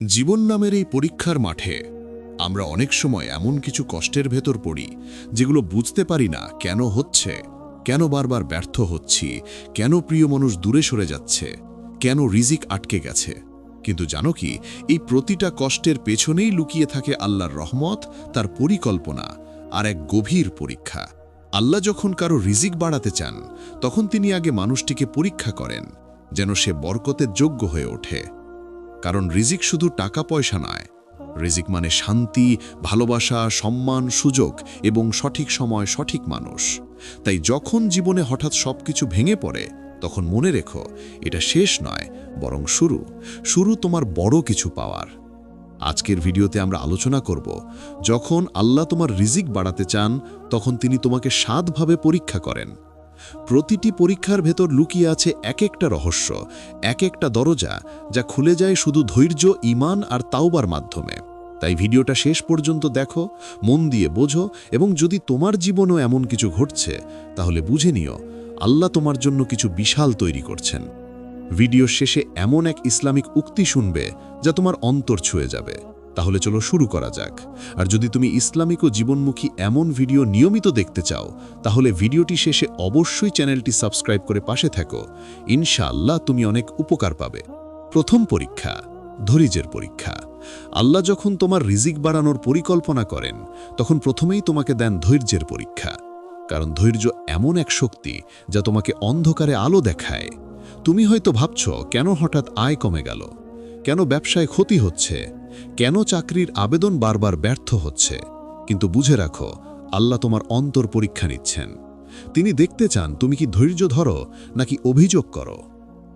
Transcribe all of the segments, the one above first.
জীবন নামের এই পরীক্ষার মাঠে আমরা অনেক সময় এমন কিছু কষ্টের ভেতর পড়ি, যেগুলো বুঝতে পারি না কেন হচ্ছে, কেন বারবার ব্যর্থ হচ্ছি, কেন প্রিয় মানুষ দূরে সরে যাচ্ছে, কেন রিজিক আটকে গেছে। কিন্তু জানো কি, এই প্রতিটা কষ্টের পেছনেই লুকিয়ে থাকে আল্লাহর রহমত, তার পরিকল্পনা আর এক গভীর পরীক্ষা। আল্লাহ যখন কারও রিজিক বাড়াতে চান, তখন তিনি আগে মানুষটিকে পরীক্ষা করেন, যেন সে বরকতের যোগ্য হয়ে ওঠে। কারণ রিজিক শুধু টাকা পয়সা নয়। রিজিক মানে শান্তি, ভালোবাসা, সম্মান, সুযোগ এবং সঠিক সময় সঠিক মানুষ। তাই যখন জীবনে হঠাৎ সবকিছু ভেঙে পড়ে, তখন মনে রেখো, এটা শেষ নয়, বরং শুরু। শুরু তোমার বড় কিছু পাওয়ার। আজকের ভিডিওতে আমরা আলোচনা করব, যখন আল্লাহ তোমার রিজিক বাড়াতে চান, তখন তিনি তোমাকে সাতভাবে পরীক্ষা করেন। প্রতিটি পরীক্ষার ভেতর লুকিয়ে আছে এক একটা রহস্য এক একটা দরজা যা খুলে যায় শুধু ধৈর্য ইমান আর তাওবার মাধ্যমে। তাই ভিডিওটা শেষ পর্যন্ত দেখো, মন দিয়ে বোঝো এবং যদি তোমার জীবনও এমন কিছু ঘটছে, তাহলে বুঝে নিও, আল্লাহ তোমার জন্য কিছু বিশাল তৈরি করছেন। ভিডিও শেষে এমন এক ইসলামিক উক্তি শুনবে যা তোমার অন্তর ছুঁয়ে যাবে। তাহলে চলো শুরু করা যাক। আর যদি তুমি ইসলামিক ও জীবনমুখী এমন ভিডিও নিয়মিত দেখতে চাও, তাহলে ভিডিওটি শেষে অবশ্যই চ্যানেলটি সাবস্ক্রাইব করে পাশে থাকো। ইনশাআল্লাহ তুমি অনেক উপকার পাবে। প্রথম পরীক্ষা, ধৈর্যের পরীক্ষা। আল্লাহ যখন তোমার রিজিক বাড়ানোর পরিকল্পনা করেন, তখন প্রথমেই তোমাকে দেন ধৈর্যের পরীক্ষা। কারণ ধৈর্য এমন এক শক্তি যা তোমাকে অন্ধকারে আলো দেখায়। তুমি হয়তো ভাবছ, কেন হঠাৎ আয় কমে গেল? কেন ব্যবসায় ক্ষতি হচ্ছে? কেন চাকরির আবেদন বারবার ব্যর্থ হচ্ছে? কিন্তু বুঝে রাখো, আল্লাহ তোমার অন্তর পরীক্ষা নিচ্ছেন। তিনি দেখতে চান, তুমি কি ধৈর্য ধরো নাকি অভিযোগ করো?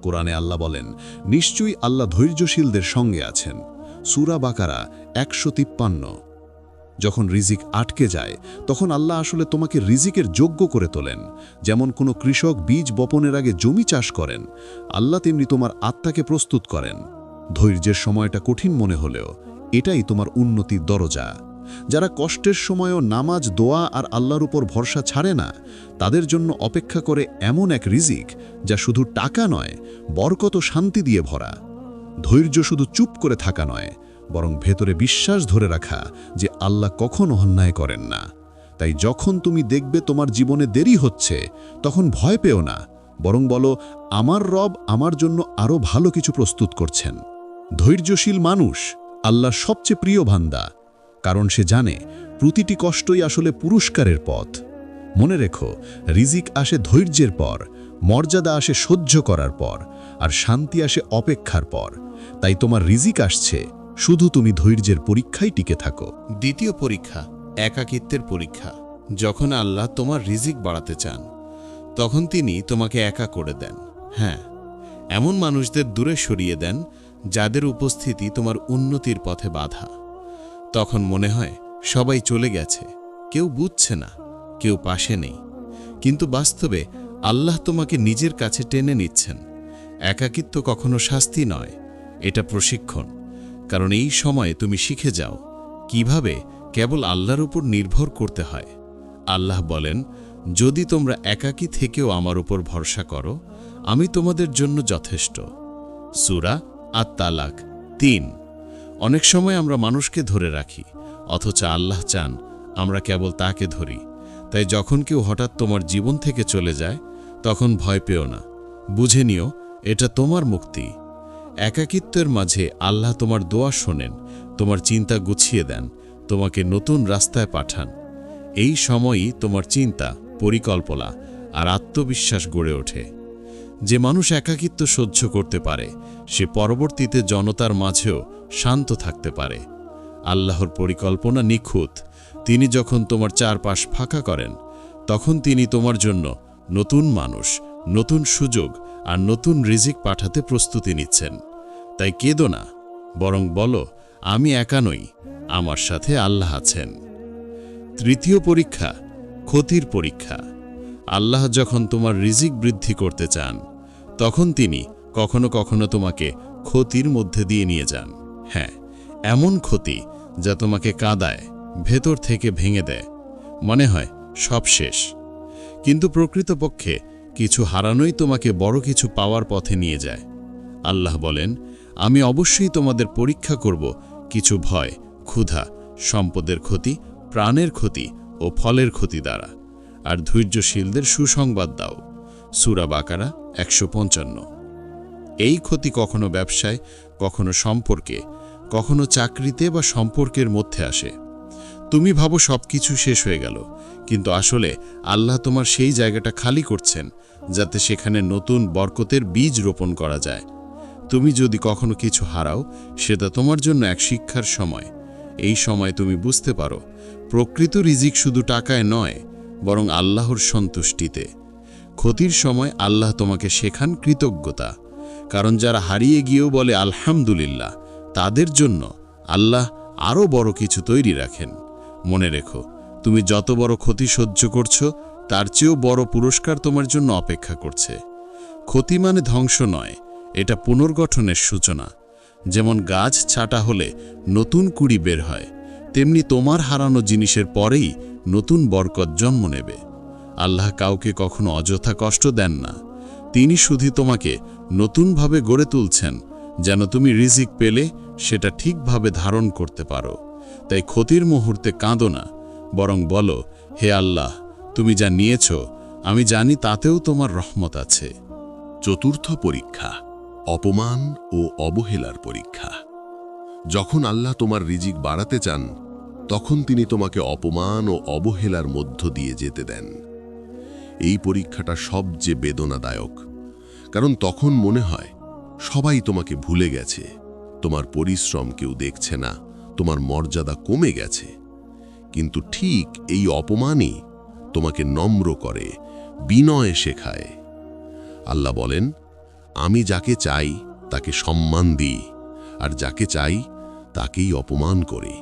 কোরআনে আল্লাহ বলেন, নিশ্চয়ই আল্লাহ ধৈর্যশীলদের সঙ্গে আছেন। সুরা বাকারা একশো তিপ্পান্ন। যখন রিজিক আটকে যায়, তখন আল্লাহ আসলে তোমাকে রিজিকের যোগ্য করে তোলেন। যেমন কোনো কৃষক বীজ বপনের আগে জমি চাষ করেন, আল্লাহ তেমনি তোমার আত্মাকে প্রস্তুত করেন। ধৈর্যের সময়টা কঠিন মনে হলেও এটাই তোমার উন্নতির দরজা। যারা কষ্টের সময়ও নামাজ, দোয়া আর আল্লাহর উপর ভরসা ছাড়ে না, তাদের জন্য অপেক্ষা করে এমন এক রিজিক যা শুধু টাকা নয়, বরকত শান্তি দিয়ে ভরা। ধৈর্য শুধু চুপ করে থাকা নয়, বরং ভেতরে বিশ্বাস ধরে রাখা যে আল্লাহ কখনো অন্যায় করেন না। তাই যখন তুমি দেখবে তোমার জীবনে দেরি হচ্ছে, তখন ভয় পেও না, বরং বলো, আমার রব আমার জন্য আরও ভালো কিছু প্রস্তুত করছেন। ধৈর্যশীল মানুষ আল্লাহর সবচেয়ে প্রিয় ভান্দা কারণ সে জানে প্রতিটি কষ্টই আসলে পুরস্কারের পথ। মনে রেখো, রিজিক আসে ধৈর্যের পর, মর্যাদা আসে সহ্য করার পর, আর শান্তি আসে অপেক্ষার পর। তাই তোমার রিজিক আসছে, শুধু তুমি ধৈর্যের পরীক্ষায় টিকে থাকো। দ্বিতীয় পরীক্ষা, একাকিত্বের পরীক্ষা। যখন আল্লাহ তোমার রিজিক বাড়াতে চান, তখন তিনি তোমাকে একা করে দেন। হ্যাঁ এমন মানুষদের দূরে সরিয়ে দেন যাদের উপস্থিতি তোমার উন্নতির পথে বাধা। তখন মনে হয় সবাই চলে গেছে, কেউ বুঝছে না, কেউ পাশে নেই। কিন্তু বাস্তবে আল্লাহ তোমাকে নিজের কাছে টেনে নিচ্ছেন। একাকিত্ব কখনো শাস্তি নয়, এটা প্রশিক্ষণ। কারণ এই সময়ে তুমি শিখে যাও কীভাবে কেবল আল্লাহর উপর নির্ভর করতে হয়। আল্লাহ বলেন, যদি তোমরা একাকী থেকেও আমার উপর ভরসা করো, আমি তোমাদের জন্য যথেষ্ট। সুরা আর তালাক। তিন, অনেক সময় আমরা মানুষকে ধরে রাখি, অথচ আল্লাহ চান আমরা কেবল তাকে ধরি। তাই যখন কেউ হঠাৎ তোমার জীবন থেকে চলে যায়, তখন ভয় পেও না। বুঝে নিও, এটা তোমার মুক্তি। একাকিত্বের মাঝে আল্লাহ তোমার দোয়া শোনেন, তোমার চিন্তা গুছিয়ে দেন, তোমাকে নতুন রাস্তায় পাঠান। এই সময়ই তোমার চিন্তা, পরিকল্পনা আর আত্মবিশ্বাস গড়ে ওঠে। যে মানুষ একাকিত্ব সহ্য করতে পারে, সে পরবর্তীতে জনতার মাঝেও শান্ত থাকতে পারে। আল্লাহর পরিকল্পনা নিখুঁত। তিনি যখন তোমার চারপাশ ফাঁকা করেন, তখন তিনি তোমার জন্য নতুন মানুষ, নতুন সুযোগ আর নতুন রিজিক পাঠাতে প্রস্তুতি নিচ্ছেন। তাই কেদো না, বরং বলো, আমি একা নই, আমার সাথে আল্লাহ আছেন। তৃতীয় পরীক্ষা, ক্ষতির পরীক্ষা। আল্লাহ যখন তোমার রিজিক বৃদ্ধি করতে চান তখন তিনি কখনো কখনো তোমাকে ক্ষতির মধ্যে দিয়ে নিয়ে যান। হ্যাঁ এমন ক্ষতি যা তোমাকে কাদায়, ভেতর থেকে ভেঙে দেয়। মনে হয় সব শেষ। কিন্তু প্রকৃতপক্ষে কিছু হারানোই তোমাকে বড় কিছু পাওয়ার পথে নিয়ে যায়। আল্লাহ বলেন, আমি অবশ্যই তোমাদের পরীক্ষা করব কিছু ভয়, ক্ষুধা, সম্পদের ক্ষতি, প্রাণের ক্ষতি ও ফলের ক্ষতি দ্বারা। আর ধৈর্যশীলদের সুসংবাদ দাও। সুরা বাকারা একশো পঞ্চান্ন। এই ক্ষতি কখনো ব্যবসায়, কখনো সম্পর্কে, কখনো চাকরিতে বা সম্পর্কের মধ্যে আসে। তুমি ভাবো সব কিছু শেষ হয়ে গেল, কিন্তু আসলে আল্লাহ তোমার সেই জায়গাটা খালি করছেন, যাতে সেখানে নতুন বরকতের বীজ রোপণ করা যায়। তুমি যদি কখনো কিছু হারাও, সেটা তোমার জন্য এক শিক্ষার সময়। এই সময় তুমি বুঝতে পারো, প্রকৃত রিজিক শুধু টাকায় নয়, বরং আল্লাহর সন্তুষ্টিতে। ক্ষতির সময় আল্লাহ তোমাকে শেখান কৃতজ্ঞতা। কারণ যারা হারিয়ে গিয়েও বলে আলহামদুলিল্লাহ, তাদের জন্য আল্লাহ আরও বড় কিছু তৈরি রাখেন। মনে রেখো, তুমি যত বড় ক্ষতি সহ্য করছ, তার চেয়েও বড় পুরস্কার তোমার জন্য অপেক্ষা করছে। ক্ষতি মানে ধ্বংস নয়, এটা পুনর্গঠনের সূচনা। যেমন গাছ ছাটা হলে নতুন কুড়ি বের হয়, তেমনি তোমার হারানো জিনিসের পরেই নতুন বরকত জন্ম নেবে। আল্লাহ কাউকে কখনো অযথা কষ্ট দেন না। তিনি শুধু তোমাকে নতুনভাবে গড়ে তুলছেন, যেন তুমি রিজিক পেলে সেটা ঠিকভাবে ধারণ করতে পারো। তাই ক্ষতির মুহূর্তে কাঁদো না, বরং বলো, হে আল্লাহ, তুমি যা নিয়েছ, আমি জানি তাতেও তোমার রহমত আছে। চতুর্থ পরীক্ষা, অপমান ও অবহেলার পরীক্ষা। যখন আল্লাহ তোমার রিজিক বাড়াতে চান, তখন তিনি তোমাকে অপমান ও অবহেলার মধ্য দিয়ে যেতে দেন। এই পরীক্ষাটা সবচেয়ে বেদনাদায়ক। কারণ তখন মনে হয়, সবাই তোমাকে ভুলে গেছে। তোমার পরিশ্রম কেউ দেখছে না, তোমার মর্যাদা কমে গেছে। কিন্তু ঠিক এই অপমানই তোমাকে নম্র করে, বিনয় শেখায়। আল্লাহ বলেন, আমি যাকে চাই, তাকে সম্মান দিই, আর যাকে চাই, তাকেই অপমান করি।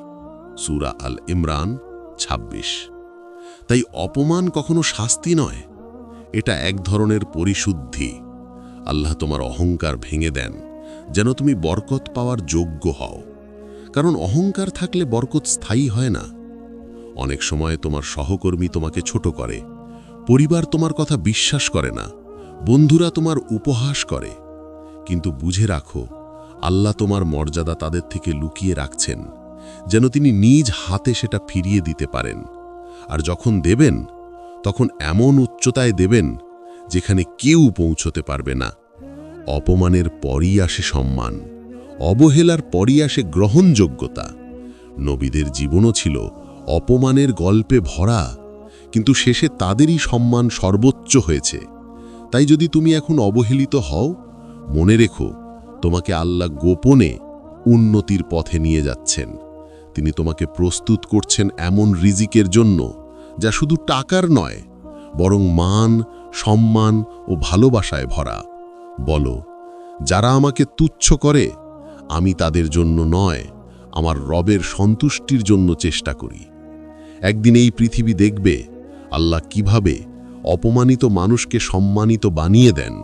সুরা আল ইমরান ২৬ তাই অপমান কখনো শাস্তি নয়। এটা এক ধরনের পরিশুদ্ধি। আল্লাহ তোমার অহংকার ভেঙে দেন, যেন তুমি বরকত পাওয়ার যোগ্য হও। কারণ অহংকার থাকলে বরকত স্থায়ী হয় না। অনেক সময় তোমার সহকর্মী তোমাকে ছোট করে, পরিবার তোমার কথা বিশ্বাস করে না, বন্ধুরা তোমার উপহাস করে। কিন্তু বুঝে রাখো, আল্লাহ তোমার মর্যাদা তাদের থেকে লুকিয়ে রাখছেন, যেন তিনি নিজ হাতে সেটা ফিরিয়ে দিতে পারেন। আর যখন দেবেন, তখন এমন উচ্চতায় দেবেন, যেখানে কেউ পৌঁছতে পারবে না। অপমানের পরই আসে সম্মান, অবহেলার পরই আসে গ্রহণযোগ্যতা। নবীদের জীবনও ছিল অপমানের গল্পে ভরা, কিন্তু শেষে তাদেরই সম্মান সর্বোচ্চ হয়েছে। তাই যদি তুমি এখন অবহেলিত হও, মনে রেখো, তোমাকে আল্লাহ গোপনে উন্নতির পথে নিয়ে যাচ্ছেন। তিনি তোমাকে প্রস্তুত করছেন এমন রিজিকের জন্য, যা শুধু টাকার নয়, বরং মান, সম্মান ও ভালোবাসায় ভরা। বলো, যারা আমাকে তুচ্ছ করে, আমি তাদের জন্য নয়, আমার রবের সন্তুষ্টির জন্য চেষ্টা করি। একদিন এই পৃথিবী দেখবে, আল্লাহ কীভাবে অপমানিত মানুষকে সম্মানিত বানিয়ে দেন।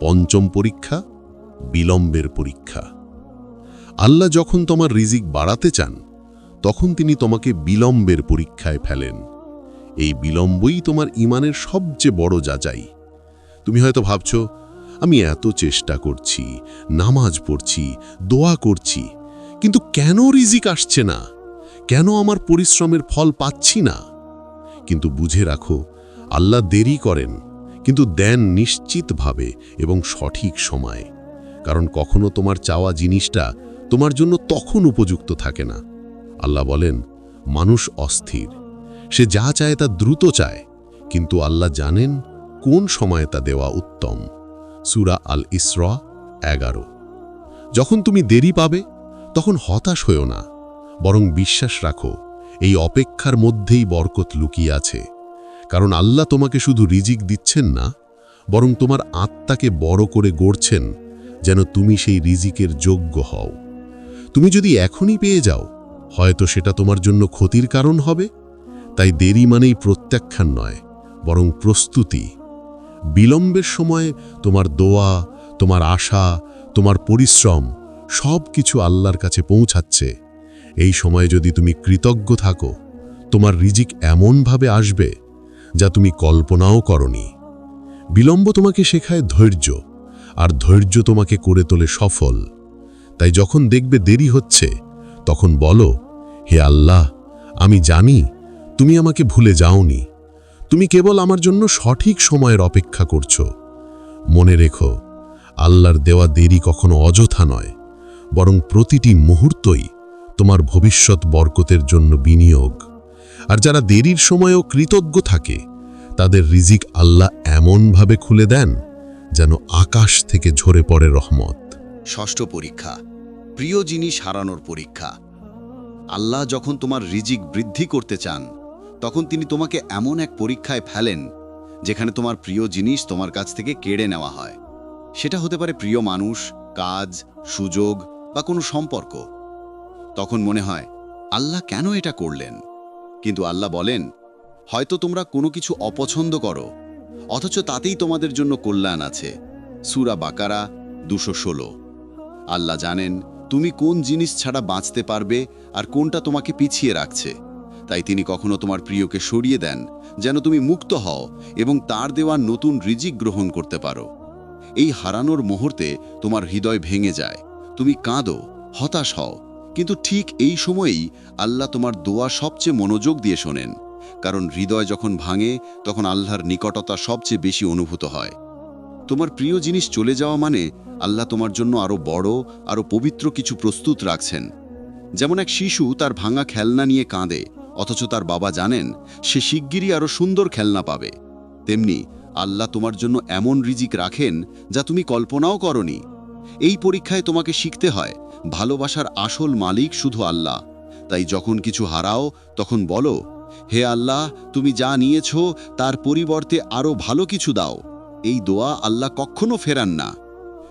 পঞ্চম পরীক্ষা, বিলম্বের পরীক্ষা। আল্লাহ যখন তোমার রিজিক বাড়াতে চান, তখন তিনি তোমাকে বিলম্বের পরীক্ষায় ফেলেন। এই বিলম্বই তোমার ইমানের সবচেয়ে বড় যাচাই। তুমি হয়তো ভাবছ, আমি এত চেষ্টা করছি, নামাজ পড়ছি, দোয়া করছি, কিন্তু কেন রিজিক আসছে না? কেন আমার পরিশ্রমের ফল পাচ্ছি না? কিন্তু বুঝে রাখো, আল্লাহ দেরি করেন, কিন্তু দেন নিশ্চিতভাবে এবং সঠিক সময়ে। কারণ কখনো তোমার চাওয়া জিনিসটা তোমার জন্য তখন উপযুক্ত থাকে না। আল্লাহ বলেন, মানুষ অস্থির। সে যা চায় তা দ্রুত চায়, কিন্তু আল্লাহ জানেন কোন সময়ে তা দেওয়া উত্তম। সুরা আল ইসরা এগারো। যখন তুমি দেরি পাবে, তখন হতাশ হয়েও না, বরং বিশ্বাস রাখো, এই অপেক্ষার মধ্যেই বরকত লুকিয়ে আছে। কারণ আল্লাহ তোমাকে শুধু রিজিক দিচ্ছেন না, বরং তোমার আত্মাকে বড় করে গড়ছেন, যেন তুমি সেই রিজিকের যোগ্য হও। তুমি যদি এখনই পেয়ে যাও, হয়তো সেটা তোমার জন্য ক্ষতির কারণ হবে। তাই দেরি মানেই প্রত্যাখ্যান নয়, বরং প্রস্তুতি। বিলম্বের সময় তোমার দোয়া, তোমার আশা, তোমার পরিশ্রম সব কিছু আল্লাহর কাছে পৌঁছাচ্ছে। এই সময় যদি তুমি কৃতজ্ঞ থাকো, তোমার রিজিক এমনভাবে আসবে যা তুমি কল্পনাও করনি। বিলম্ব তোমাকে শেখায় ধৈর্য, আর ধৈর্য তোমাকে করে তোলে সফল। তাই যখন দেখবে দেরি হচ্ছে, তখন বলো, হে আল্লাহ, আমি জানি তুমি আমাকে ভুলে যাওনি। তুমি কেবল আমার জন্য সঠিক সময়ের অপেক্ষা করছ। মনে রেখো, আল্লাহর দেওয়া দেরি কখনো অযথা নয়, বরং প্রতিটি মুহূর্তই তোমার ভবিষ্যৎ বরকতের জন্য বিনিয়োগ। আর যারা দেরির সময়ও কৃতজ্ঞ থাকে, তাদের রিজিক আল্লাহ এমনভাবে খুলে দেন, যেন আকাশ থেকে ঝরে পড়ে রহমত। ষষ্ঠ পরীক্ষা, প্রিয় জিনিস হারানোর পরীক্ষা। আল্লাহ যখন তোমার রিজিক বৃদ্ধি করতে চান, তখন তিনি তোমাকে এমন এক পরীক্ষায় ফেলেন, যেখানে তোমার প্রিয় জিনিস তোমার কাছ থেকে কেড়ে নেওয়া হয়। সেটা হতে পারে প্রিয় মানুষ, কাজ, সুযোগ বা কোনো সম্পর্ক। তখন মনে হয়, আল্লাহ কেন এটা করলেন? কিন্তু আল্লাহ বলেন, হয়তো তোমরা কোনো কিছু অপছন্দ করো, অথচ তাতেই তোমাদের জন্য কল্যাণ আছে। সুরা বাকারা দুশো ষোলো। আল্লাহ জানেন তুমি কোন জিনিস ছাড়া বাঁচতে পারবে আর কোনটা তোমাকে পিছিয়ে রাখছে। তাই তিনি কখনো তোমার প্রিয়কে সরিয়ে দেন, যেন তুমি মুক্ত হও এবং তার দেওয়া নতুন রিজিক গ্রহণ করতে পারো। এই হারানোর মুহূর্তে তোমার হৃদয় ভেঙে যায়, তুমি কাঁদো, হতাশ হও, কিন্তু ঠিক এই সময়েই আল্লাহ তোমার দোয়া সবচেয়ে মনোযোগ দিয়ে শোনেন, কারণ হৃদয় যখন ভাঙে, তখন আল্লাহর নিকটতা সবচেয়ে বেশি অনুভূত হয়। তোমার প্রিয় জিনিস চলে যাওয়া মানে আল্লাহ তোমার জন্য আরও বড় আরও পবিত্র কিছু প্রস্তুত রাখছেন। যেমন এক শিশু তার ভাঙা খেলনা নিয়ে কাঁদে, অথচ তার বাবা জানেন সে শিগগিরই আরও সুন্দর খেলনা পাবে। তেমনি আল্লাহ তোমার জন্য এমন রিজিক রাখেন যা তুমি কল্পনাও করনি। এই পরীক্ষায় তোমাকে শিখতে হয়, ভালোবাসার আসল মালিক শুধু আল্লাহ। তাই যখন কিছু হারাও, তখন বলো, হে আল্লাহ, তুমি যা নিয়েছ, তার পরিবর্তে আরও ভালো কিছু দাও। এই দোয়া আল্লাহ কখনো ফেরান না।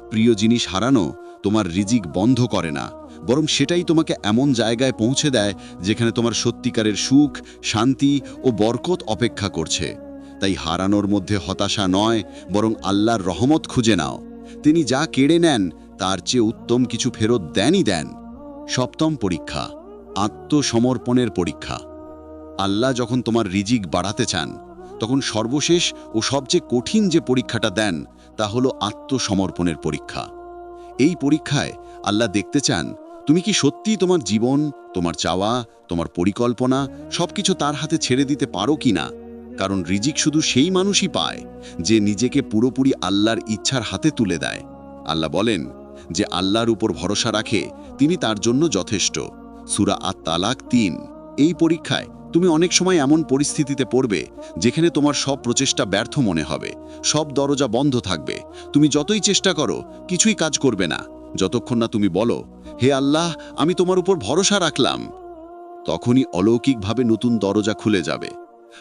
প্রিয় জিনিস হারানো তোমার রিজিক বন্ধ করে না। বরং সেটাই তোমাকে এমন জায়গায় পৌঁছে দেয় যেখানে তোমার সত্যিকারের সুখ, শান্তি ও বরকত অপেক্ষা করছে। তাই হারানোর মধ্যে হতাশা নয়, বরং আল্লাহর রহমত খুঁজে নাও। তিনি যা কেড়ে নেন, তার চেয়ে উত্তম কিছু ফেরত দেনই দেন। সপ্তম পরীক্ষা, আত্মসমর্পণের পরীক্ষা। আল্লাহ যখন তোমার রিজিক বাড়াতে চান তখন সর্বশেষ ও সবচেয়ে কঠিন যে পরীক্ষাটা দেন, তা হলো আত্মসমর্পণের পরীক্ষা। এই পরীক্ষায় আল্লাহ দেখতে চান, তুমি কি সত্যিই তোমার জীবন, তোমার চাওয়া, তোমার পরিকল্পনা, সবকিছু তার হাতে ছেড়ে দিতে পারো কি না? কারণ রিজিক শুধু সেই মানুষই পায়, যে নিজেকে পুরোপুরি আল্লাহর ইচ্ছার হাতে তুলে দেয়। আল্লাহ বলেন যে আল্লাহর উপর ভরসা রাখে, তিনি তার জন্য যথেষ্ট। সুরা আত তালাক তিন। এই পরীক্ষায় তুমি অনেক সময় এমন পরিস্থিতিতে পড়বে, যেখানে তোমার সব প্রচেষ্টা ব্যর্থ মনে হবে, সব দরজা বন্ধ থাকবে। তুমি যতই চেষ্টা করো, কিছুই কাজ করবে না। যতক্ষণ না তুমি বলো, হে আল্লাহ, আমি তোমার উপর ভরসা রাখলাম। তখনই অলৌকিকভাবে নতুন দরজা খুলে যাবে।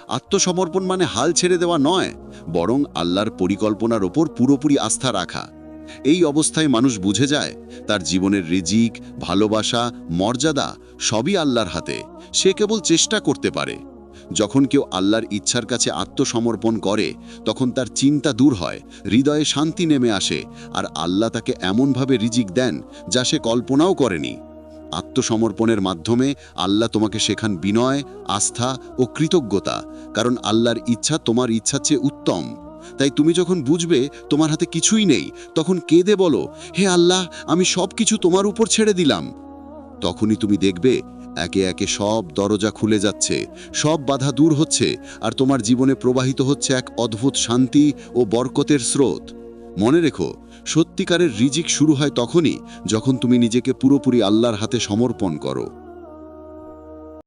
আত্মসমর্পণ মানে হাল ছেড়ে দেওয়া নয়, বরং আল্লাহর পরিকল্পনার ওপর পুরোপুরি আস্থা রাখা। এই অবস্থায় মানুষ বুঝে যায়, তার জীবনের রিজিক, ভালোবাসা, মর্যাদা সবই আল্লাহর হাতে। সে কেবল চেষ্টা করতে পারে। যখন কেউ আল্লাহর ইচ্ছার কাছে আত্মসমর্পণ করে, তখন তার চিন্তা দূর হয়, হৃদয়ে শান্তি নেমে আসে, আর আল্লাহ তাকে এমনভাবে রিজিক দেন যা সে কল্পনাও করেনি। আত্মসমর্পণের মাধ্যমে আল্লাহ তোমাকে শেখান বিনয়, আস্থা ও কৃতজ্ঞতা, কারণ আল্লাহর ইচ্ছা তোমার ইচ্ছার চেয়ে উত্তম। তাই তুমি যখন বুঝবে তোমার হাতে কিছুই নেই, তখন কেঁদে বলো, হে আল্লাহ, আমি সব কিছু তোমার উপর ছেড়ে দিলাম। তখনই তুমি দেখবে একে একে সব দরজা খুলে যাচ্ছে, সব বাধা দূর হচ্ছে, আর তোমার জীবনে প্রবাহিত হচ্ছে এক অদ্ভুত শান্তি ও বরকতের স্রোত। মনে রেখো, সত্যিকারের রিজিক শুরু হয় তখনই যখন তুমি নিজেকে পুরোপুরি আল্লাহর হাতে সমর্পণ করো।